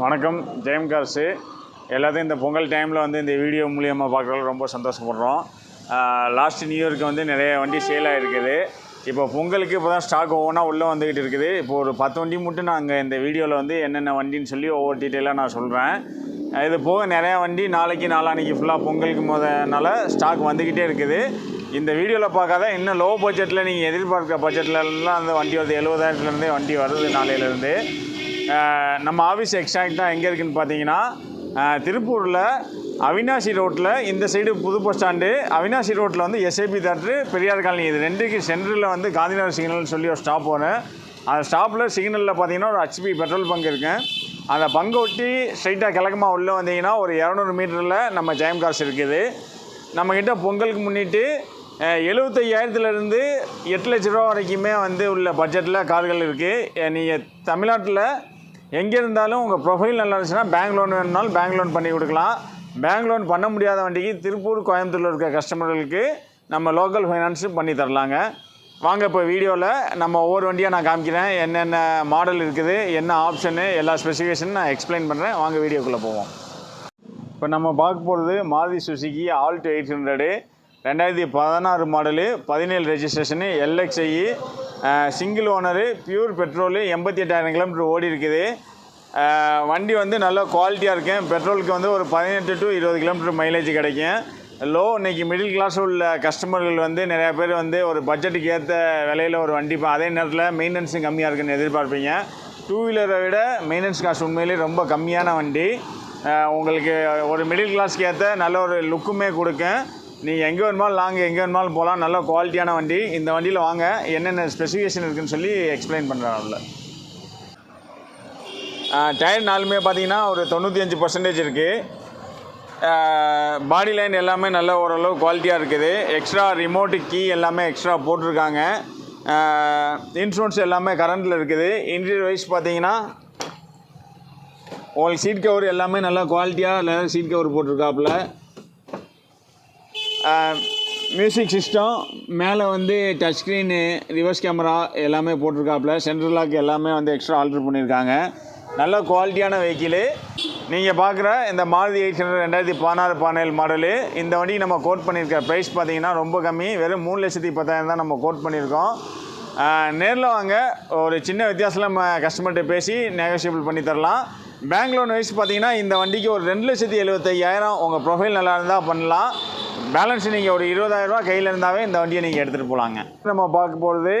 வணக்கம். ஜெயம் கார்ஸு எல்லாத்தையும் இந்த பொங்கல் டைமில் வந்து இந்த வீடியோ மூலியமாக பார்க்குறது ரொம்ப சந்தோஷப்படுறோம். லாஸ்ட் நியூ இயர்க்கு வந்து நிறைய வண்டி சேல் ஆகிருக்குது இப்போ பொங்கலுக்கு இப்போ தான் ஸ்டாக் ஒவ்வொன்றா உள்ளே வந்துக்கிட்டு இருக்குது. இப்போ ஒரு பத்து வண்டி மட்டும் நாங்கள் இந்த வீடியோவில் வந்து என்னென்ன வண்டின்னு சொல்லி ஒவ்வொரு டீட்டெயிலாக நான் சொல்கிறேன் இது போக நிறையா வண்டி நாளைக்கு நாளான்னைக்கு ஃபுல்லாக பொங்கலுக்கு முதனால ஸ்டாக் வந்துக்கிட்டே இருக்குது. இந்த வீடியோவில் பார்க்காத இன்னும் லோ பட்ஜெட்டில் நீங்கள் எதிர்பார்க்குற பட்ஜெட்லலாம் அந்த வண்டி வருது எழுபதாயிரத்துலேருந்தே வண்டி வருது நாளையிலேருந்து. நம்ம ஆஃபீஸ் எக்ஸாக்டாக எங்கே இருக்குன்னு பார்த்தீங்கன்னா திருப்பூரில் அவினாசி ரோட்டில் இந்த சைடு புது பஸ் ஸ்டாண்டு அவினாசி ரோட்டில் வந்து எஸ்ஏபி தேட்ரு பெரியார் காலனி. இது ரெண்டுக்கு சென்டரில் வந்து காந்திநகர் சிக்னல்னு சொல்லி ஒரு ஸ்டாப் போனேன் அந்த ஸ்டாப்பில் சிக்னலில் பார்த்தீங்கன்னா ஒரு ஹச்பி பெட்ரோல் பங்க் இருக்குது அந்த பங்கை ஒட்டி ஸ்ட்ரைட்டாக கிழக்கமாக உள்ளே வந்தீங்கன்னா ஒரு இரநூறு மீட்டரில் நம்ம ஜெயம் காசு இருக்குது. நம்மக்கிட்ட பொங்கலுக்கு முன்னிட்டு எழுபத்தையாயிரத்துலேருந்து எட்டு லட்ச ரூபா வரைக்குமே வந்து உள்ள பட்ஜெட்டில் கார்கள் இருக்குது நீங்கள் தமிழ்நாட்டில் எங்கே இருந்தாலும் உங்கள் ப்ரொஃபைல் நல்லா இருந்துச்சுன்னா பேங்க் லோன் வேணும்னாலும் பேங்க் லோன் பண்ணி கொடுக்கலாம். பேங்க் லோன் பண்ண முடியாத வண்டிக்கு திருப்பூர் கோயம்புத்தூரில் இருக்க கஸ்டமர்களுக்கு நம்ம லோக்கல் ஃபைனான்ஸும் பண்ணி தரலாங்க. வாங்க இப்போ வீடியோவில் நம்ம ஒவ்வொரு வண்டியாக நான் காமிக்கிறேன். என்னென்ன மாடல் இருக்குது என்ன ஆப்ஷனு எல்லா ஸ்பெசிஃபிகேஷன் நான் எக்ஸ்பிளைன் பண்ணுறேன் வாங்க வீடியோக்குள்ளே போவோம். இப்போ நம்ம பார்க்க போகிறது Maruti Suzuki Alto eight hundred ரெண்டாயிரத்தி பதினாறு மாடலு பதினேழு registration LXI single owner pure petrol எண்பத்தி எட்டாயிரம் கிலோமீட்டர் ஓடி இருக்குது. வண்டி வந்து நல்ல குவாலிட்டியாக இருக்கும் பெட்ரோலுக்கு வந்து ஒரு பதினெட்டு டு இருபது கிலோமீட்டர் மைலேஜ் கிடைக்கும். லோ இன்றைக்கி மிடில் கிளாஸ் உள்ள கஸ்டமர்கள் வந்து நிறையா பேர் வந்து ஒரு பட்ஜெட்டுக்கு ஏற்ற விலையில் ஒரு வண்டி அதே நேரத்தில் மெயின்டெனன்ஸும் கம்மியாக இருக்குன்னு எதிர்பார்ப்பீங்க. டூ வீலரை விட மெயின்டெனன்ஸ் காஸ்ட் உண்மையிலேயே ரொம்ப கம்மியான வண்டி. உங்களுக்கு ஒரு மிடில் கிளாஸ்க்கு ஏற்ற நல்ல ஒரு லுக்குமே கொடுக்கும். நீங்கள் எங்கே வேணுமாலும் லாங் எங்கே வேணுமாலும் போகலாம் நல்ல குவாலிட்டியான வண்டி. இந்த வண்டியில் வாங்க. என்னென்ன ஸ்பெசிஃபிகேஷன் இருக்குன்னு சொல்லி எக்ஸ்பிளைன் பண்ணுறேன் அதில் டயர் நாலுமே பார்த்தீங்கன்னா ஒரு தொண்ணூற்றி அஞ்சு பர்சன்டேஜ் இருக்குது பாடி லைன் எல்லாமே நல்ல ஓரளவு குவாலிட்டியாக இருக்குது. எக்ஸ்ட்ரா ரிமோட்டு கீ எல்லாமே எக்ஸ்ட்ரா போட்டிருக்காங்க. இன்சூரன்ஸ் எல்லாமே கரண்டில் இருக்குது. இன்டீரியர் வைஸ் பார்த்தீங்கன்னா உங்களுக்கு சீட் கவர் எல்லாமே நல்லா குவாலிட்டியாக லெதர் சீட் கவர் போட்டிருக்காப்புல. மியூசிக் சிஸ்டம் மேலே வந்து டச் ஸ்க்ரீனு ரிவர்ஸ் கேமரா எல்லாமே போட்டிருக்காப்புல. சென்ட்ரல் லாக் எல்லாமே வந்து எக்ஸ்ட்ரா ஆல்ட்ரு பண்ணியிருக்காங்க நல்ல குவாலிட்டியான வெஹிக்கிளு நீங்கள் பார்க்குற இந்த மாருதி எயிட் ஹண்ட்ரட் ரெண்டாயிரத்தி பதினாறு பதினேழு மாடலு இந்த வண்டி நம்ம கோட் பண்ணியிருக்க ப்ரைஸ் பார்த்தீங்கன்னா ரொம்ப கம்மி. வெறும் மூணு லட்சத்தி பத்தாயிரம் தான் நம்ம கோட் பண்ணியிருக்கோம் நேரில் வாங்க. ஒரு சின்ன வித்தியாசத்தில் நம்ம கஸ்டமர்கிட்ட பேசி நெகோஷியபிள் பண்ணி தரலாம். பேங்க் லோன் வைஸ் பார்த்தீங்கன்னா இந்த வண்டிக்கு ஒரு ரெண்டு லட்சத்தி எழுபத்தையாயிரம் உங்கள் ப்ரொஃபைல் நல்லா இருந்தால் பண்ணலாம். பேலன்ஸ் நீங்கள் ஒரு இருபதாயிரரூவா கையில் இருந்தாவே இந்த வண்டியை நீங்கள் எடுத்துகிட்டு போகலாங்க நம்ம பார்க்க போகிறது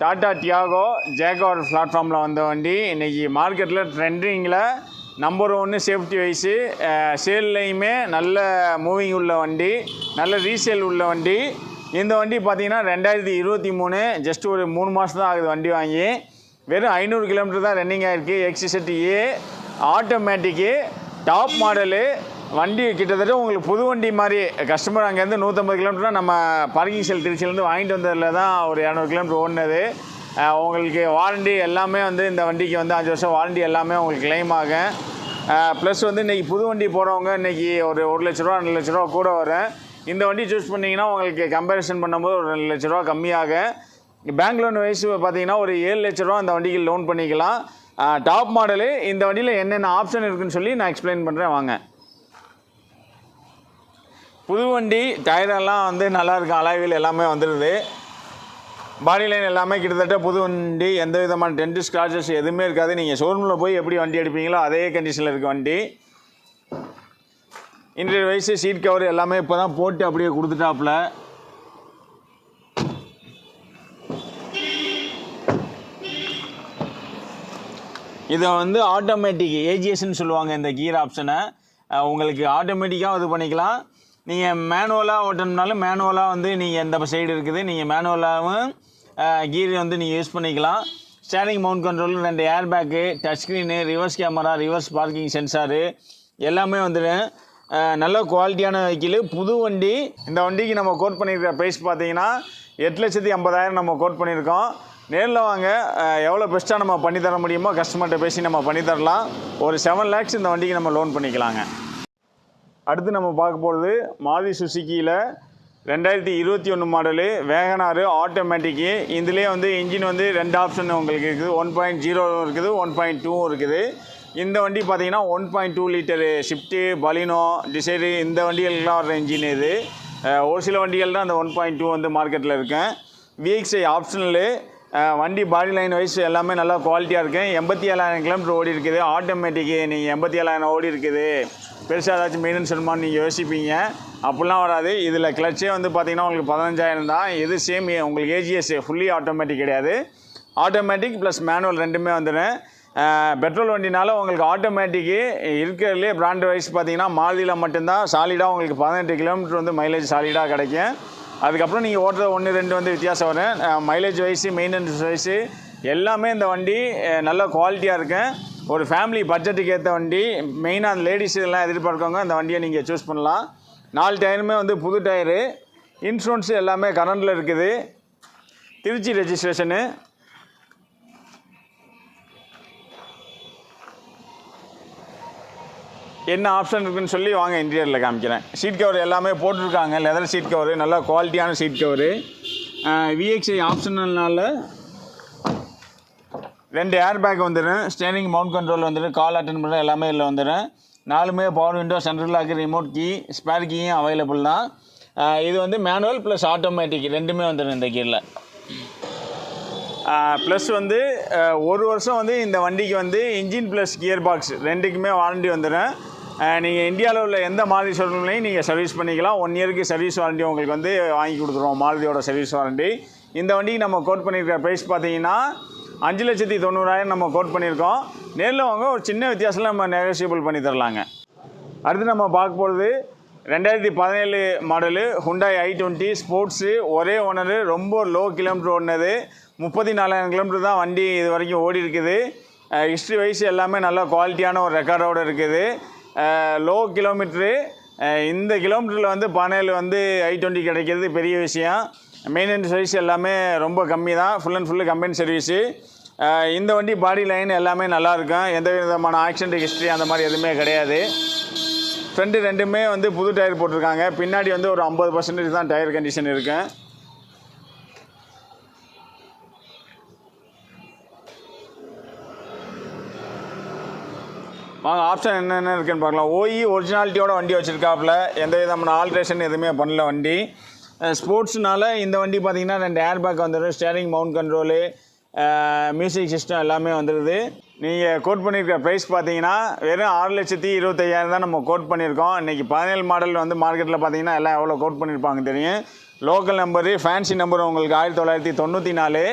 டாடா டியாகோ ஜேகார் பிளாட்ஃபார்மில் வந்த வண்டி. இன்றைக்கி மார்க்கெட்டில் ட்ரெண்டிங்கில் நம்பர் ஒன்று சேஃப்டி வைஸு சேல்லையுமே நல்ல மூவிங் உள்ள வண்டி நல்ல ரீசேல் உள்ள வண்டி. இந்த வண்டி பார்த்தீங்கன்னா ரெண்டாயிரத்தி இருபத்தி மூணு ஜஸ்ட் ஒரு மூணு மாதம் தான் ஆகுது வண்டி வாங்கி. வெறும் ஐநூறு கிலோமீட்டர் தான் ரன்னிங் ஆகிருக்கு எக்ஸிசெட் ஏ ஆட்டோமேட்டிக்கு டாப் மாடலு வண்டி கிட்டத்தட்ட உங்களுக்கு புது வண்டி மாதிரி கஸ்டமர் அங்கேருந்து நூற்றம்பது கிலோமீட்டர் நம்ம பார்க்கிங் செல் திருச்சியிலேருந்து வாங்கிட்டு வந்ததில் தான் ஒரு இரநூறு கிலோமீட்டர் ஓடினது. உங்களுக்கு வாரண்டி எல்லாமே வந்து இந்த வண்டிக்கு வந்து அஞ்சு வருஷம் வாரண்டி எல்லாமே உங்களுக்கு கிளைம் ஆகும். ப்ளஸ் வந்து இன்றைக்கி புது வண்டி போகிறவங்க இன்றைக்கி ஒரு ஒரு லட்ச ரூபா ரெண்டு லட்ச ரூபா கூட வரும். இந்த வண்டி சூஸ் பண்ணிங்கன்னா உங்களுக்கு கம்பேரிசன் பண்ணும்போது ஒரு ரெண்டு லட்ச ரூபா கம்மியாகும் பேங்க் லோன் வயசு பார்த்தீங்கன்னா ஒரு ஏழு லட்ச ரூபா அந்த வண்டிக்கு லோன் பண்ணிக்கலாம். டாப் மாடலு இந்த வண்டியில் என்னென்ன ஆப்ஷன் இருக்குதுன்னு சொல்லி நான் எக்ஸ்பிளைன் பண்ணுறேன் வாங்க. புது வண்டி டயரெல்லாம் வந்து நல்லா இருக்கும் அலாய்வில் எல்லாமே வந்துடுது பாடி லைன் எல்லாமே கிட்டத்தட்ட புது வண்டி எந்த விதமான டென்ட் ஸ்க்ராச்சஸ் எதுவுமே இருக்காது. நீங்கள் ஷோரூமில் போய் எப்படி வண்டி எடுப்பீங்களோ அதே கண்டிஷனில் இருக்க வண்டி. இன்றைய வயசு சீட் கவர் எல்லாமே இப்போ தான் போட்டு அப்படியே கொடுத்துட்டாப்புல. இதை வந்து ஆட்டோமேட்டிக் ஏஜிஎஸ்ன்னு சொல்லுவாங்க இந்த கீர் ஆப்ஷனை உங்களுக்கு ஆட்டோமேட்டிக்காக இது பண்ணிக்கலாம். நீங்கள் மேனுவலாக ஓட்டணும்னாலும் மேனுவலாக வந்து நீங்கள் இந்த சைடு இருக்குது நீங்கள் மேனுவலாகவும் கீர் வந்து நீங்கள் யூஸ் பண்ணிக்கலாம். ஸ்டேரிங் மவுண்ட் கண்ட்ரோல் ரெண்டு air bag touch screen reverse camera reverse parking sensor எல்லாமே வந்துடும். நல்ல குவாலிட்டியான வெஹிக்கிள் புது வண்டி. இந்த வண்டிக்கு நம்ம கோட் பண்ணியிருக்கிற ப்ரைஸ் பார்த்தீங்கன்னா எட்டு லட்சத்தி ஐம்பதாயிரம் நம்ம கோட் பண்ணியிருக்கோம் நேரில் வாங்க. எவ்வளோ பெஸ்ட்டாக நம்ம பண்ணி தர முடியுமோ கஸ்டமர்கிட்ட பேசி நம்ம பண்ணித்தரலாம் ஒரு செவன் லேக்ஸ் இந்த வண்டிக்கு நம்ம லோன் பண்ணிக்கலாங்க. அடுத்து நம்ம பார்க்க போகிறது மாருதி சுசுக்கியில் ரெண்டாயிரத்தி இருபத்தி ஒன்று மாடலு வேகனாரு ஆட்டோமேட்டிக்கு இதுலேயே வந்து இன்ஜின் வந்து ரெண்டு ஆப்ஷன் உங்களுக்கு இருக்குது. ஒன் பாயிண்ட் ஜீரோவும் இருக்குது ஒன் பாயிண்ட் டூவும் இருக்குது. இந்த வண்டி பார்த்தீங்கன்னா one point two litre Swift Baleno Dzire இந்த வண்டிகளுக்கெல்லாம் வர இன்ஜின் இது. ஒரு சில வண்டிகள் தான் அந்த ஒன் பாயிண்ட் டூ வந்து மார்க்கெட்டில் இருக்கேன் விஎக்ஸ்ஐ ஆப்ஷனலு வண்டி பாடி லைன் வைஸ் எல்லாமே நல்லா குவாலிட்டியாக இருக்குது எண்பத்தி ஏழாயிரம் கிலோமீட்டர் ஓடி இருக்குது. ஆட்டோமேட்டிக்கு நீங்கள் எண்பத்தி ஏழாயிரம் ஓடி இருக்குது. பெருசாக ஏதாச்சும் மெயின்டென்ஸ் பண்ணுமான்னு நீங்கள் யோசிப்பீங்க. அப்படிலாம் வராது. இதில் கிளச்சே வந்து பார்த்தீங்கன்னா உங்களுக்கு பதினஞ்சாயிரம் தான். இது சேம் உங்களுக்கு ஏஜிஎஸ் ஃபுல்லி ஆட்டோமேட்டிக் கிடையாது. ஆட்டோமேட்டிக் ப்ளஸ் மேனுவல் ரெண்டுமே வந்துடும். பெட்ரோல் வண்டினால உங்களுக்கு ஆட்டோமேட்டிக்கு இருக்கிறதுலே பிராண்ட் வைஸ் பார்த்தீங்கன்னா மாருதியில் மட்டும்தான் சாலிடாக உங்களுக்கு பதினெட்டு கிலோமீட்டர் வந்து மைலேஜ் சாலிடாக கிடைக்கும். அதுக்கப்புறம் நீங்கள் ஓட்டுறது ஒன்று ரெண்டு வந்து வித்தியாசம் வரும். மைலேஜ் வைஸு மெயின்டெனன்ஸ் வைஸு எல்லாமே இந்த வண்டி நல்ல குவாலிட்டியாக இருக்கும் ஒரு ஃபேமிலி பட்ஜெட்டுக்கு ஏற்ற வண்டி மெயினாக அந்த லேடிஸ் இதெல்லாம் எதிர்பார்க்கவங்க அந்த வண்டியை நீங்கள் சூஸ் பண்ணலாம். நாலு டயருமே வந்து புது டயரு இன்சூரன்ஸு எல்லாமே கரண்டில் இருக்குது. திருச்சி ரெஜிஸ்ட்ரேஷனு என்ன ஆப்ஷன் இருக்குன்னு சொல்லி வாங்க இன்டீரியரில் காமிக்கிறேன். சீட் கவர் எல்லாமே போட்டிருக்காங்க. லெதர் சீட் கவரு நல்லா குவாலிட்டியான சீட் கவரு விஎக்ஸ்ஐ ஆப்ஷனல்னால ரெண்டு ஏர் பேக் வந்துடும். ஸ்டேரிங் மவுண்ட் கண்ட்ரோல் வந்துடும். கால் அட்டன் பண்ணுற எல்லாமே இதில் வந்துடும். நாலுமே power window central lock remote key spare கீயும் available தான். இது வந்து மேனுவல் ப்ளஸ் ஆட்டோமேட்டிக் ரெண்டுமே வந்துடும் இந்த கீரில் ப்ளஸ் வந்து ஒரு வருஷம் வந்து இந்த வண்டிக்கு வந்து இன்ஜின் ப்ளஸ் கியர் பாக்ஸ் ரெண்டுக்குமே வாரண்டி வந்துடும். நீங்கள் இந்தியாவில் உள்ள எந்த மாருதி ஷோரூம்லையும் நீங்கள் சர்வீஸ் பண்ணிக்கலாம். ஒன் இயருக்கு சர்வீஸ் வாரண்டி உங்களுக்கு வந்து வாங்கி கொடுத்துருவோம். மாருதியோட சர்வீஸ் வாரண்டி இந்த வண்டிக்கு நம்ம கோட் பண்ணியிருக்கிற ப்ரைஸ் பார்த்தீங்கன்னா அஞ்சு லட்சத்தி தொண்ணூறாயிரம் நம்ம கோட் பண்ணியிருக்கோம் நேரில் வாங்க ஒரு சின்ன வித்தியாசத்தில் நம்ம நெகோசியபிள் பண்ணி தரலாங்க. அடுத்து நம்ம பார்க்க போகிறது ரெண்டாயிரத்தி பதினேழு model Hyundai I twenty sports ஒரே ஓனரு ரொம்ப லோ கிலோமீட்டர் ஓடினது. முப்பத்தி நாலாயிரம் கிலோமீட்டர் தான் வண்டி இது வரைக்கும் ஓடி இருக்குது ஹிஸ்ட்ரி வைஸ் எல்லாமே நல்லா குவாலிட்டியான ஒரு ரெக்கார்டோடு இருக்குது. லோ கிலோமீட்ரு இந்த கிலோமீட்டரில் வந்து பானையில் வந்து ஐ டுவெண்ட்டி கிடைக்கிறது பெரிய விஷயம். மெயின்டெனன்ஸ் சர்வீஸ் எல்லாமே ரொம்ப கம்மி தான் full and full company service இந்த வண்டி பாடி லைன் எல்லாமே நல்லாயிருக்கும் எந்த விதமான ஆக்சிடென்ட் ஹிஸ்ட்ரி அந்த மாதிரி எதுவுமே கிடையாது. ஃப்ரண்ட்டு ரெண்டுமே வந்து புது டயர் போட்டிருக்காங்க. பின்னாடி வந்து ஒரு ஐம்பது பர்சன்டேஜ் தான் டயர் கண்டிஷன் இருக்குது வாங்க ஆப்ஷன் என்னென்ன இருக்குன்னு பார்க்கலாம். ஓஇ ஒரிஜினாலிட்டியோட வண்டி வச்சுருக்காப்புல. எந்த விதமான ஆல்ட்ரேஷன் எதுவுமே பண்ணல வண்டி. ஸ்போர்ட்ஸ்னால இந்த வண்டி பார்த்தீங்கன்னா ரெண்டு ஏர் பேக் வந்துடும் steering mount control music system எல்லாமே வந்துடுது. நீங்கள் கோட் பண்ணியிருக்கிற ப்ரைஸ் பார்த்தீங்கன்னா வெறும் ஆறு லட்சத்தி இருபத்தையாயிரம் தான் நம்ம கோட் பண்ணியிருக்கோம். இன்றைக்கி பதினேழு மாடல் வந்து மார்க்கெட்டில் பார்த்தீங்கன்னா எல்லாம் எவ்வளோ கோட் பண்ணியிருப்பாங்க தெரியும். லோக்கல் நம்பரு ஃபேன்சி நம்பர் உங்களுக்கு ஆயிரத்தி தொள்ளாயிரத்தி தொண்ணூற்றி நாலு.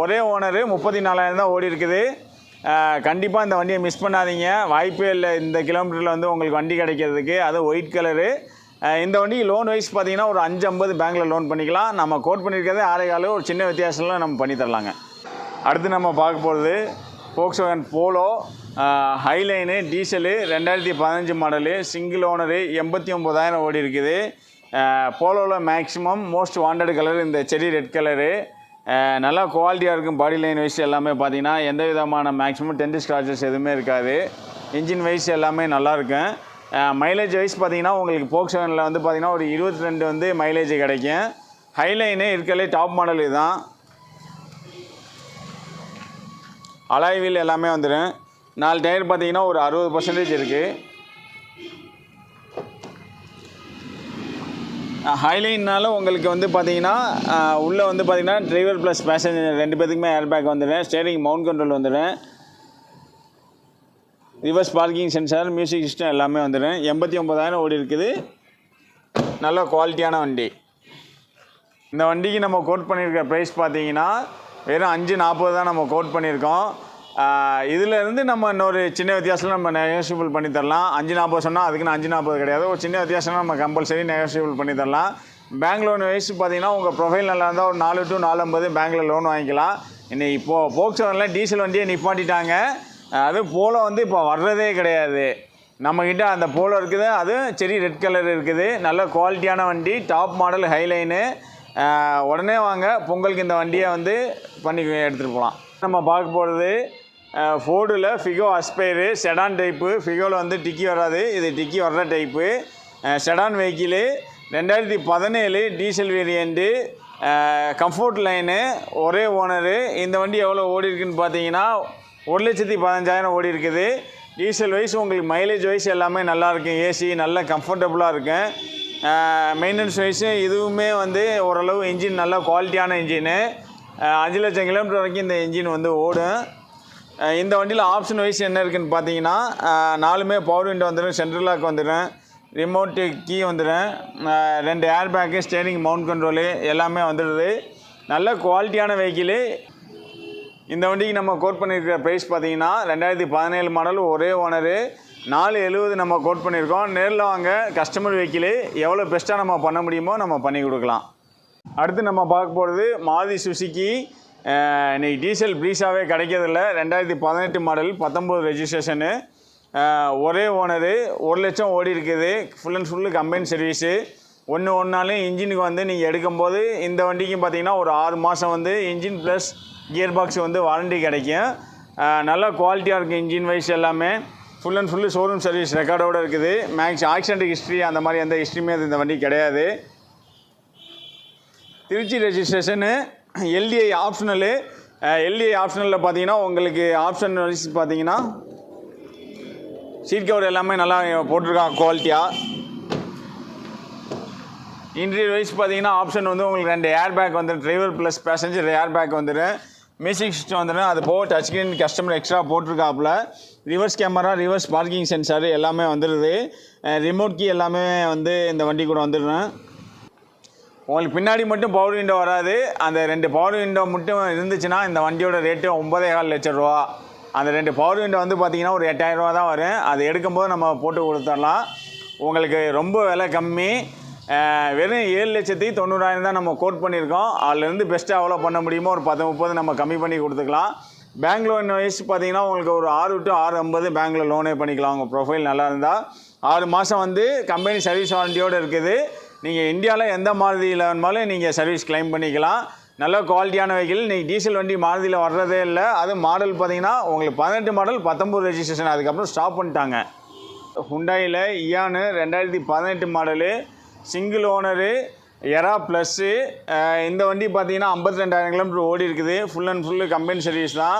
ஒரே ஓனரு முப்பத்தி நாலாயிரம் தான் ஓடி இருக்குது கண்டிப்பாக இந்த வண்டியை மிஸ் பண்ணாதீங்க. வாய்ப்பே இல்லை. இந்த கிலோமீட்டரில் வந்து உங்களுக்கு வண்டி கிடைக்கிறதுக்கு. அது ஒயிட் கலரு இந்த வண்டி லோன் வைஸ் பார்த்தீங்கன்னா ஒரு அஞ்சு ஐம்பது பேங்க்கில் லோன் பண்ணிக்கலாம். நம்ம கோட் பண்ணியிருக்கிறதே ஆறே காலு ஒரு சின்ன வித்தியாசம்லாம் நம்ம பண்ணித்தரலாங்க அடுத்து நம்ம பார்க்க போகிறது ஃபோக்ஸ்வேகன் போலோ ஹைலைனு டீசலு ரெண்டாயிரத்தி பதினஞ்சு மாடலு சிங்கிள் ஓனரு எண்பத்தி ஒம்பதாயிரம் ஓடி இருக்குது. போலோவில் மேக்ஸிமம் மோஸ்ட் வாண்டட் கலர் இந்த செடி ரெட் கலரு நல்லா குவாலிட்டியாக இருக்கும் பாடி லைன் வைஸ் எல்லாமே பார்த்தீங்கன்னா எந்த விதமான மேக்ஸிமம் டென்ட் ஸ்க்ராச்சஸ் எதுவுமே இருக்காது. இன்ஜின் வைஸ் எல்லாமே நல்லாயிருக்கும் மைலேஜ் வைஸ் பார்த்தீங்கன்னா உங்களுக்கு போக்சவனில் வந்து பார்த்திங்கன்னா ஒரு இருபத்தி ரெண்டு வந்து மைலேஜ் கிடைக்கும். ஹைலைனு இருக்கலே டாப் மாடல் இதுதான். அலாய் வீல் எல்லாமே வந்துடும் நாலு டயர் பார்த்தீங்கன்னா ஒரு அறுபது பர்சன்டேஜ் இருக்குது ஹைலைனால் உங்களுக்கு வந்து பார்த்தீங்கன்னா உள்ளே வந்து பார்த்தீங்கன்னா டிரைவர் ப்ளஸ் பேசஞ்சர் ரெண்டு பேத்துக்குமே ஏர் பேக் வந்துடும் ஸ்டேரிங் மவுண்ட் கண்ட்ரோல் வந்துடும். Reverse parking sensor music system எல்லாமே வந்துடும். எண்பத்தி ஒம்பதாயிரம் ஓடி இருக்குது. நல்ல குவாலிட்டியான வண்டி. இந்த வண்டிக்கு நம்ம கோட் பண்ணியிருக்க ப்ரைஸ் பார்த்தீங்கன்னா வெறும் அஞ்சு நாற்பது தான் நம்ம கோட் பண்ணியிருக்கோம். இதில் இருந்து நம்ம இன்னொரு சின்ன வித்தியாசத்தில் நம்ம நெகோசியபிள் பண்ணி தரலாம். அஞ்சு நாற்பது சொன்னால் அதுக்குன்னு அஞ்சு நாற்பது கிடையாது. ஒரு சின்ன வித்தியாசம் நம்ம கம்பல்சரி நெகோசியபிள் பண்ணி தரலாம். பேங்க் லோன் வைஸ் பார்த்தீங்கன்னா உங்கள் ப்ரொஃபைல் நல்லா இருந்தால் ஒரு நாலு டு நாலு ஐம்பது பேங்க்கில் லோன் வாங்கிக்கலாம். இன்னைக்கு இப்போது போக்சோனில் டீசல் வண்டியை நிப்பாட்டிட்டாங்க. அது போலோ வந்து இப்போ வர்றதே கிடையாது. நம்மக்கிட்ட அந்த போலோ இருக்குது. அதுவும் சரி ரெட் கலர் இருக்குது. நல்ல குவாலிட்டியான வண்டி டாப் மாடல் ஹைலைனு உடனே வாங்க பொங்கலுக்கு இந்த வண்டியை வந்து பண்ணி எடுத்துகிட்டு போகலாம். நம்ம பார்க்க போகிறது ஃபோர்டில் ஃபிகோ அஸ்பைரு செடான் டைப்பு ஃபிகோவில் வந்து டிக்கி வராது. இது டிக்கி வர்ற டைப்பு செடான் வெஹிக்கிளு ரெண்டாயிரத்தி பதினேழு டீசல் வேரியண்ட்டு கம்ஃபோர்ட் லைனு ஒரே ஓனரு இந்த வண்டி எவ்வளோ ஓடி இருக்குன்னு பார்த்தீங்கன்னா ஒரு லட்சத்தி பதினஞ்சாயிரம் ஓடி இருக்குது. டீசல் வைஸ் உங்களுக்கு மைலேஜ் வைஸ் எல்லாமே நல்லாயிருக்கும் ஏசி நல்ல கம்ஃபர்டபுளாக இருக்கும். மெயின்டெனன்ஸ் வைஸு இதுவுமே வந்து ஓரளவு இன்ஜின் நல்ல குவாலிட்டியான இன்ஜினு அஞ்சு லட்சம் கிலோமீட்டர் வரைக்கும் இந்த இன்ஜின் வந்து ஓடும். இந்த வண்டியில் ஆப்ஷன் வைஸ் என்ன இருக்குதுன்னு பார்த்தீங்கன்னா நாலுமே பவர் விண்டோ வந்துடும் சென்ட்ரல் லாக் வந்துடும் ரிமோட்டு கீ வந்துடும் ரெண்டு air bag steering mount control எல்லாமே வந்துடுது நல்ல குவாலிட்டியான வெஹிக்கிளு இந்த வண்டிக்கு நம்ம கோட் பண்ணியிருக்கிற ப்ரைஸ் பார்த்தீங்கன்னா ரெண்டாயிரத்தி பதினேழு மாடல் ஒரே ஓனரு நாலு எழுபது நம்ம கோட் பண்ணியிருக்கோம் நேரில் வாங்க கஸ்டமர் வெஹிக்கிளு எவ்வளோ பெஸ்ட்டாக நம்ம பண்ண முடியுமோ நம்ம பண்ணி கொடுக்கலாம். அடுத்து நம்ம பார்க்க போகிறது மாதி சுசுக்கி இன்றைக்கி டீசல் ப்ரீஸாகவே கிடைக்கிறதில்ல. ரெண்டாயிரத்தி பதினெட்டு மாடல் பத்தொம்போது ரெஜிஸ்ட்ரேஷனு ஒரே ஓனரு ஒரு லட்சம் ஓடி இருக்குது. Full and full combine service ஒன்று ஒன்றாலும் இன்ஜினுக்கு வந்து நீங்கள் எடுக்கும்போது இந்த வண்டிக்கும் பார்த்தீங்கன்னா ஒரு ஆறு மாதம் வந்து இன்ஜின் ப்ளஸ் கியர் பாக்ஸ் வந்து வாரண்டி கிடைக்கும். நல்லா குவாலிட்டியாக இருக்குது இன்ஜின் வைஸ் எல்லாமே. Full and full showroom service ரெக்கார்டோடு இருக்குது. மேக்ஸ் ஆக்சிடென்ட் ஹிஸ்ட்ரி அந்த மாதிரி எந்த ஹிஸ்ட்ரியுமே இந்த வண்டி கிடையாது. Trichy registration LTI optional LDI ஆப்ஷனலில் பார்த்தீங்கன்னா உங்களுக்கு ஆப்ஷன் வைஸ் பார்த்தீங்கன்னா சீட் கவர் எல்லாமே நல்லா போட்டிருக்காங்க குவாலிட்டியாக இன்டீரியர் வைஸ் பார்த்தீங்கன்னா ஆப்ஷன் வந்து உங்களுக்கு ரெண்டு ஏர் பேக் வந்துடும் driver plus passenger air bag வந்துடும் மியூசிக் சிஸ்டம் வந்துடும் அது போக touch screen customer extra போட்டிருக்காப்புல. Reverse camera reverse parking sensor எல்லாமே வந்துடுது ரிமோட் uh, கீ எல்லாமே வந்து இந்த வண்டி கூட வந்துடுறேன் உங்களுக்கு பின்னாடி மட்டும் பவர் விண்டோ வராது. அந்த ரெண்டு பவர் விண்டோ மட்டும் இருந்துச்சுன்னா இந்த வண்டியோட ரேட்டு ஒன்பதே கால் லட்சம் ரூபா. அந்த ரெண்டு பவர் விண்டோ வந்து பார்த்தீங்கன்னா ஒரு எட்டாயிரம் ரூபா தான் வரும். அது எடுக்கும்போது நம்ம போட்டு கொடுத்துடலாம். உங்களுக்கு ரொம்ப விலை கம்மி. வெறும் ஏழு லட்சத்தி தொண்ணூறாயிரம் தான் நம்ம கோட் பண்ணியிருக்கோம். அதுலேருந்து பெஸ்ட்டாக எவ்வளோ பண்ண முடியுமோ ஒரு பத்து முப்பது நம்ம கம்மி பண்ணி கொடுத்துக்கலாம். பேங்க் லோன் வைஸ் பார்த்தீங்கன்னா உங்களுக்கு ஒரு ஆறு டு ஆறு ஐம்பது பேங்க்கில் லோனே பண்ணிக்கலாம். உங்கள் ப்ரொஃபைல் நல்லா இருந்தால் ஆறு மாதம் வந்து கம்பெனி சர்வீஸ் வாரண்டியோடு இருக்குது. நீங்கள் இந்தியாவில் எந்த மாருதியில் வேணுமாலும் நீங்கள் சர்வீஸ் கிளைம் பண்ணிக்கலாம். நல்ல குவாலிட்டியான வெஹிக்கிள் நீங்கள் டீசல் வண்டி மாருதியில் வர்றதே இல்லை. அது மாடல் பார்த்தீங்கன்னா உங்களுக்கு பதினெட்டு மாடல் பத்தொம்பது ரெஜிஸ்ட்ரேஷன் அதுக்கப்புறம் ஸ்டாப் பண்ணிட்டாங்க. ஹுண்டாயில் இயானு ரெண்டாயிரத்தி பதினெட்டு model single owner Era plus இந்த வண்டி பார்த்தீங்கன்னா ஐம்பத்தி ரெண்டாயிரம் கிலோமீட்டர் ஓடி இருக்குது. Full and full company service தான்.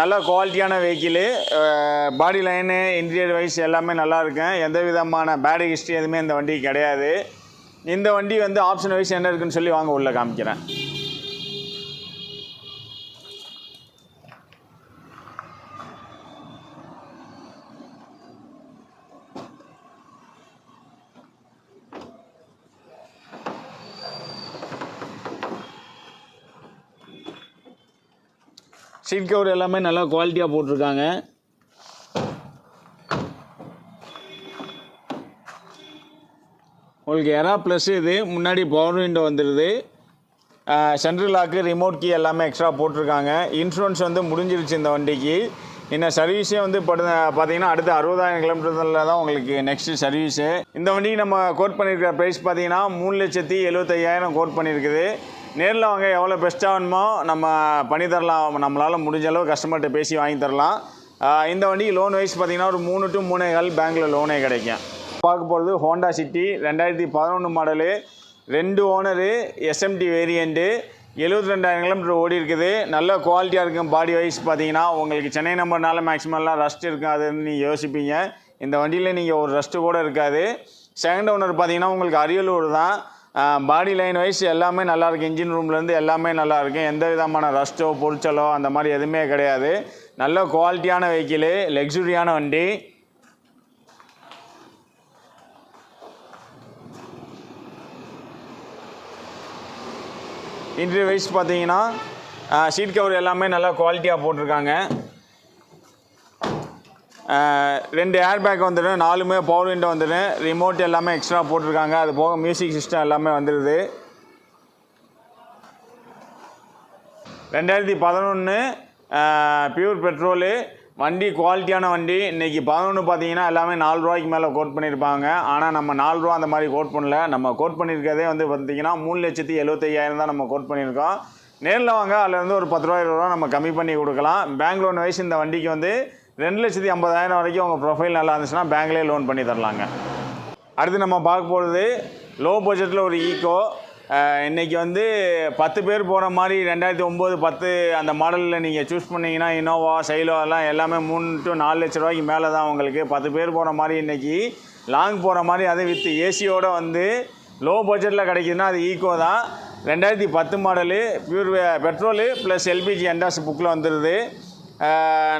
நல்ல குவாலிட்டியான vehicle body line interior wise எல்லாமே நல்லா இருக்கும். எந்த விதமான பேட் ஹிஸ்ட்ரி எதுவுமே இந்த வண்டிக்கு கிடையாது. இந்த வண்டி வந்து ஆப்ஷன் வைஸ் என்ன இருக்குன்னு சொல்லி வாங்க உள்ளே காமிக்கிறேன். சீட் கவர் எல்லாமே நல்லா குவாலிட்டியாக போட்டிருக்காங்க. உங்களுக்கு எரா ப்ளஸ் இது முன்னாடி பவர் விண்டோ வந்துடுது சென்ட்ரல் லாக்கு ரிமோட் கீ எல்லாமே எக்ஸ்ட்ரா போட்டிருக்காங்க. இன்சூரன்ஸ் வந்து முடிஞ்சிருச்சு இந்த வண்டிக்கு. இன்னும் சர்வீஸே வந்து படு பார்த்தீங்கன்னா அடுத்த அறுபதாயிரம் கிலோமீட்டரில் தான் உங்களுக்கு நெக்ஸ்ட்டு சர்வீஸு இந்த வண்டிக்கு நம்ம கோட் பண்ணியிருக்கிற ப்ரைஸ் பார்த்தீங்கன்னா மூணு லட்சத்தி எழுபத்தையாயிரம் கோட் பண்ணியிருக்குது நேரில் வாங்க எவ்வளோ பெஸ்ட்டாக வேணுமோ நம்ம பண்ணி தரலாம். நம்மளால் முடிஞ்ச அளவு கஸ்டமர்கிட்ட பேசி வாங்கி தரலாம். இந்த வண்டிக்கு லோன் வைஸ் பார்த்தீங்கன்னா ஒரு மூணு டு மூணே கால் பேங்க்கில் லோனே கிடைக்கும். பார்க்க போகிறது ஹோண்டா சிட்டி ரெண்டாயிரத்தி பதினொன்று மாடலு ரெண்டு ஓனரு எஸ்எம்டி வேரியண்ட்டு எழுபத்தி ரெண்டாயிரம் கிலோமீட்டர் ஓடி இருக்குது. நல்ல குவாலிட்டியாக இருக்கும் பாடி வைஸ் பார்த்தீங்கன்னா. உங்களுக்கு சென்னை நம்பர்னால மேக்ஸிமம்லாம் ரஸ்ட் இருக்கும். அதுன்னு நீங்கள் யோசிப்பீங்க. இந்த வண்டியில் நீங்கள் ஒரு ரஸ்ட்டு கூட இருக்காது. செகண்ட் ஓனர் பார்த்தீங்கன்னா உங்களுக்கு அரியலூர் தான். பாடி லைன் வைஸ் எல்லாமே நல்லாயிருக்கு இன்ஜின் ரூம்லேருந்து எல்லாமே நல்லாயிருக்கும் எந்த விதமான ரஸ்ட்டோ பொரிச்சலோ அந்த மாதிரி எதுவுமே கிடையாது. நல்ல குவாலிட்டியான வெஹிக்கிளு லக்ஸுரியான வண்டி. இன்டீரியர் வைஸ் பார்த்தீங்கன்னா சீட் கவர் எல்லாமே நல்லா குவாலிட்டியாக போட்டிருக்காங்க. ரெண்டு ஏர் பேக் வந்துடும் நாலுமே பவர் விண்டோ வந்துடும். ரிமோட் எல்லாமே எக்ஸ்ட்ரா போட்டிருக்காங்க. அது போக மியூசிக் சிஸ்டம் எல்லாமே வந்துடுது ரெண்டாயிரத்தி பதினொன்று பியூர் பெட்ரோலு வண்டி குவாலிட்டியான வண்டி. இன்றைக்கி பதினொன்று பார்த்தீங்கன்னா எல்லாமே நாலு ரூபாய்க்கு மேலே கோட் பண்ணியிருப்பாங்க. ஆனால் நம்ம நாலு ரூபா அந்த மாதிரி கோட் பண்ணல. நம்ம கோட் பண்ணியிருக்கதே வந்து பார்த்தீங்கன்னா மூணு லட்சத்தி எழுபத்தையாயிரம் தான் நம்ம கோட் பண்ணியிருக்கோம். நேரில் வாங்க அதுலேருந்து ஒரு பத்து ரூபா இருபது ரூபா நம்ம கம்மி பண்ணி கொடுக்கலாம். பேங்க் லோன் வயசு இந்த வண்டிக்கு வந்து ரெண்டு லட்சத்தி ஐம்பதாயிரம் வரைக்கும் உங்கள் ப்ரொஃபைல் நல்லா இருந்துச்சுன்னா பேங்க்லேயே லோன் பண்ணி தரலாங்க. அடுத்து நம்ம பார்க்க போகிறது லோ பட்ஜெட்டில் ஒரு ஈக்கோ இன்றைக்கி வந்து பத்து பேர் போகிற மாதிரி ரெண்டாயிரத்தி ஒம்பது பத்து அந்த மாடலில் நீங்கள் சூஸ் பண்ணிங்கன்னா இனோவா சைலோ எல்லாம் எல்லாமே மூணு டு நாலு லட்ச ரூபாய்க்கு மேலே தான் உங்களுக்கு. பத்து பேர் போகிற மாதிரி இன்றைக்கி லாங் போகிற மாதிரி அது வித் ஏசியோடு வந்து லோ பட்ஜெட்டில் கிடைக்குதுன்னா அது ஈக்கோ தான். ரெண்டாயிரத்தி பத்து model pure petrol plus LPG என்டாஸ் புக்கில் வந்துடுது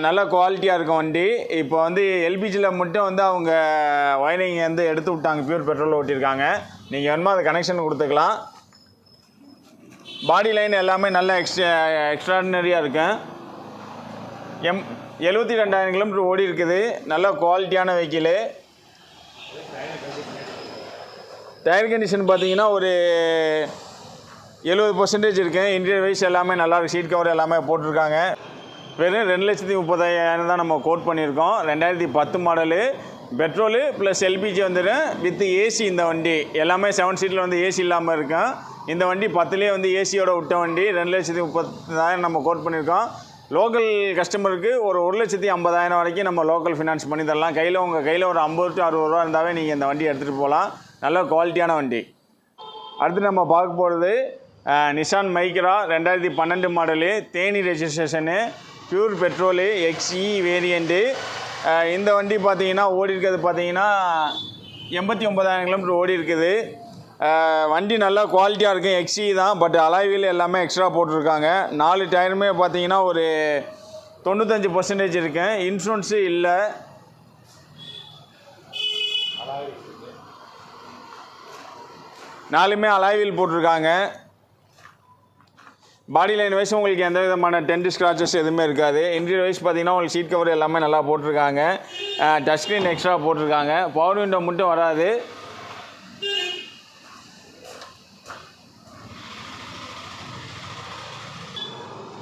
நல்ல குவாலிட்டியாக இருக்கும் வண்டி. இப்போ வந்து எல்பிஜியில் மட்டும் வந்து அவங்க ஒயரிங் வந்து எடுத்து விட்டாங்க பியூர் பெட்ரோல் ஓட்டியிருக்காங்க. நீங்கள் வேணுமா அது கனெக்ஷன் கொடுத்துக்கலாம். பாடி லைன் எல்லாமே நல்ல எக்ஸ்ட்ரா எக்ஸ்ட்ராடினரியாக இருக்கும் எம் எழுபத்தி ரெண்டாயிரம் கிலோமீட்டர் ஓடி இருக்குது. நல்ல குவாலிட்டியான வெஹிக்கிளு டயர் கண்டிஷன் பார்த்தீங்கன்னா ஒரு எழுபது பர்சன்டேஜ் இருக்குது இன்டீரியர் வைஸ் எல்லாமே நல்லா சீட் கவர் எல்லாமே போட்டிருக்காங்க. வெறும் ரெண்டு லட்சத்தி முப்பதாயிரம் தான் நம்ம கோட் பண்ணியிருக்கோம். ரெண்டாயிரத்தி பத்து மாடலு பெட்ரோலு ப்ளஸ் எல்பிஜி வந்துடும். வித் ஏசி இந்த வண்டி. எல்லாமே செவன் சீட்டில் வந்து ஏசி இல்லாமல் இருக்கும் இந்த வண்டி பத்துலேயே வந்து ஏசியோட விட்ட வண்டி ரெண்டு லட்சத்தி முப்பத்தாயிரம் நம்ம கோட் பண்ணியிருக்கோம். லோக்கல் கஸ்டமருக்கு ஒரு ஒரு லட்சத்தி ஐம்பதாயிரம் வரைக்கும் நம்ம லோக்கல் ஃபினான்ஸ் பண்ணி தரலாம். கையில் உங்கள் கையில் ஒரு ஐம்பது டு அறுபது ரூபா இருந்தாவே நீங்கள் இந்த வண்டி எடுத்துகிட்டு போகலாம். நல்ல குவாலிட்டியான வண்டி. அடுத்து நம்ம பார்க்க போகிறது நிசான் மைக்ரா ரெண்டாயிரத்தி பன்னெண்டு model Theni registration pure petrol XE variant இந்த வண்டி பார்த்தீங்கன்னா ஓடி இருக்கிறது பார்த்தீங்கன்னா எண்பத்தி ஒம்பதாயிரம் கிலோமீட்டர் ஓடி இருக்குது வண்டி நல்லா குவாலிட்டியாக இருக்கும் எக்ஸி தான் பட் அலாய்வில் எல்லாமே எக்ஸ்ட்ரா போட்டிருக்காங்க. நாலு டயருமே பார்த்தீங்கன்னா ஒரு தொண்ணூத்தஞ்சு பர்சன்டேஜ் இருக்கேன் இன்சூரன்ஸு இல்லை. நாலுமே அலாய்வில் போட்டிருக்காங்க. பாடி லைன் வைஸ் உங்களுக்கு எந்த விதமான டென்ட் ஸ்க்ராச்சஸ் எதுவுமே இருக்காது. இன்டீரியர் வைஸ் பார்த்தீங்கன்னா உங்களுக்கு சீட் கவர் எல்லாமே நல்லா போட்டிருக்காங்க. டச் ஸ்க்ரீன் எக்ஸ்ட்ரா போட்டிருக்காங்க. பவர் விண்டோ மட்டும் வராது.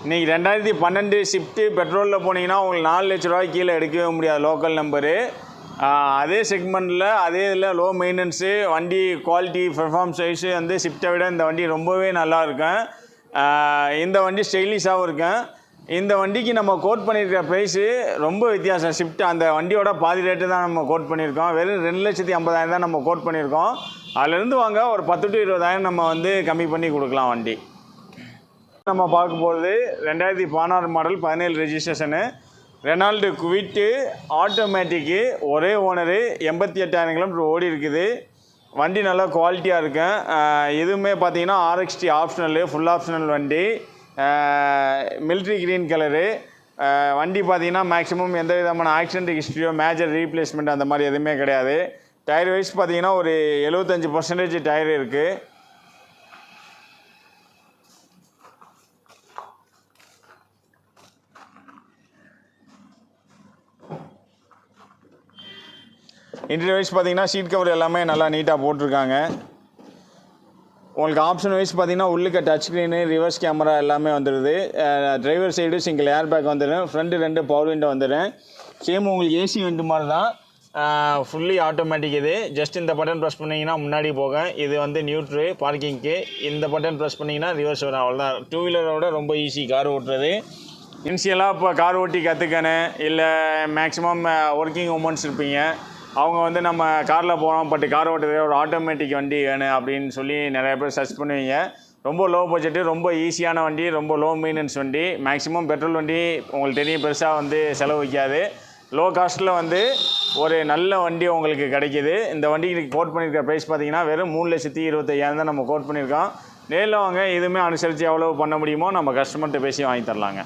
இன்றைக்கி ரெண்டாயிரத்தி பன்னெண்டு ஷிஃப்ட்டு பெட்ரோலில் போனீங்கன்னா உங்களுக்கு நாலு லட்ச ரூபாய்க்கு கீழே எடுக்கவே முடியாது லோக்கல் நம்பரு அதே செக்மெண்ட்டில் அதே இதில் லோ மெயின்டெனன்ஸு வண்டி குவாலிட்டி பெர்ஃபார்ம் சைஸு வந்து ஷிஃப்ட்டை விட இந்த வண்டி ரொம்பவே நல்லா இருக்கும். இந்த வண்டி ஸ்டைலிஷாகவும் இருக்கும். இந்த வண்டிக்கு நம்ம கோட் பண்ணியிருக்கிற ப்ரைஸு ரொம்ப வித்தியாசம். ஷிஃப்ட் அந்த வண்டியோட பாதி ரேட்டு தான் நம்ம கோட் பண்ணியிருக்கோம் வெறும் ரெண்டு லட்சத்தி ஐம்பதாயிரம் தான் நம்ம கோட் பண்ணியிருக்கோம் அதுலேருந்து வாங்க ஒரு பத்து டு இருபதாயிரம் நம்ம வந்து கம்மி பண்ணி கொடுக்கலாம் வண்டி. நம்ம பார்க்க போகிறது ரெண்டாயிரத்தி பதினாறு மாடல் பதினேழு ரெஜிஸ்ட்ரேஷனு ரெனால்டு குவிட்டு ஆட்டோமேட்டிக்கு ஒரே ஓனரு எண்பத்தி எட்டாயிரம் கிலோமீட்டர் ஓடி இருக்குது. வண்டி நல்லா குவாலிட்டியாக இருக்கும் எதுவுமே பார்த்தீங்கன்னா ஆர்எக்ஸ்டி ஆப்ஷனலு ஃபுல் ஆப்ஷனல் வண்டி. மில்ட்ரி க்ரீன் கலரு வண்டி பார்த்தீங்கன்னா மேக்ஸிமம் எந்த விதமான ஆக்சிடென்ட் ஹிஸ்ட்ரியோ மேஜர் ரீப்ளேஸ்மெண்ட் அந்த மாதிரி எதுவுமே கிடையாது. டயர் வைஸ் பார்த்தீங்கன்னா ஒரு எழுபத்தஞ்சி பர்சன்டேஜ் டயர் இருக்குது இன்டீரியர் வைஸ் பார்த்தீங்கன்னா சீட் கவர் எல்லாமே நல்லா நீட்டாக போட்டிருக்காங்க. உங்களுக்கு ஆப்ஷன் வைஸ் பார்த்தீங்கன்னா உள்ளுக்க டச் ஸ்க்ரீனு ரிவர்ஸ் கேமரா எல்லாமே வந்துடுது driver side single air bag வந்துடும். ஃப்ரண்ட்டு ரெண்டு பவர் விண்டோ வந்துடும். சேம் உங்களுக்கு ஏசி விண்டு மாதிரி தான் ஃபுல்லி ஆட்டோமேட்டிக் இது. ஜஸ்ட் இந்த பட்டன் ப்ரெஸ் பண்ணிங்கன்னா முன்னாடி போக. இது வந்து நியூட்ரு பார்க்கிங்க்கு இந்த பட்டன் ப்ரெஸ் பண்ணிங்கன்னா ரிவர்ஸ் வரும். அவ்வளோதான் டூ வீலரோட ரொம்ப ஈஸி கார் ஓட்டுறது. இனிஷியலாக இப்போ கார் ஓட்டி கற்றுக்கணும் இல்லை மேக்ஸிமம் ஒர்க்கிங் உமன்ஸ் இருப்பீங்க. அவங்க வந்து நம்ம காரில் போகிறோம் பட் கார் ஓட்டுறது ஒரு ஆட்டோமேட்டிக் வண்டி வேணும் அப்படின்னு சொல்லி நிறைய பேர் சர்ச் பண்ணுவீங்க. ரொம்ப லோ பட்ஜெட்டு ரொம்ப ஈஸியான வண்டி ரொம்ப லோ மெயின்டெனன்ஸ் வண்டி. மேக்ஸிமம் பெட்ரோல் வண்டி உங்களுக்கு தெரியும் பெருசாக வந்து செலவு வைக்காது. லோ காஸ்ட்டில் வந்து ஒரு நல்ல வண்டி உங்களுக்கு கிடைக்கிது. இந்த வண்டிக்கு கோட் பண்ணியிருக்க ப்ரைஸ் பார்த்தீங்கன்னா வெறும் மூணு லட்சத்தி இருபத்தையாயிரம் தான் நம்ம கோட் பண்ணியிருக்கோம். நேரில் வாங்க இதுவுமே அனுசரித்து எவ்வளோ பண்ண முடியுமோ நம்ம கஸ்டமர்கிட்ட பேசி வாங்கி தரலாங்க.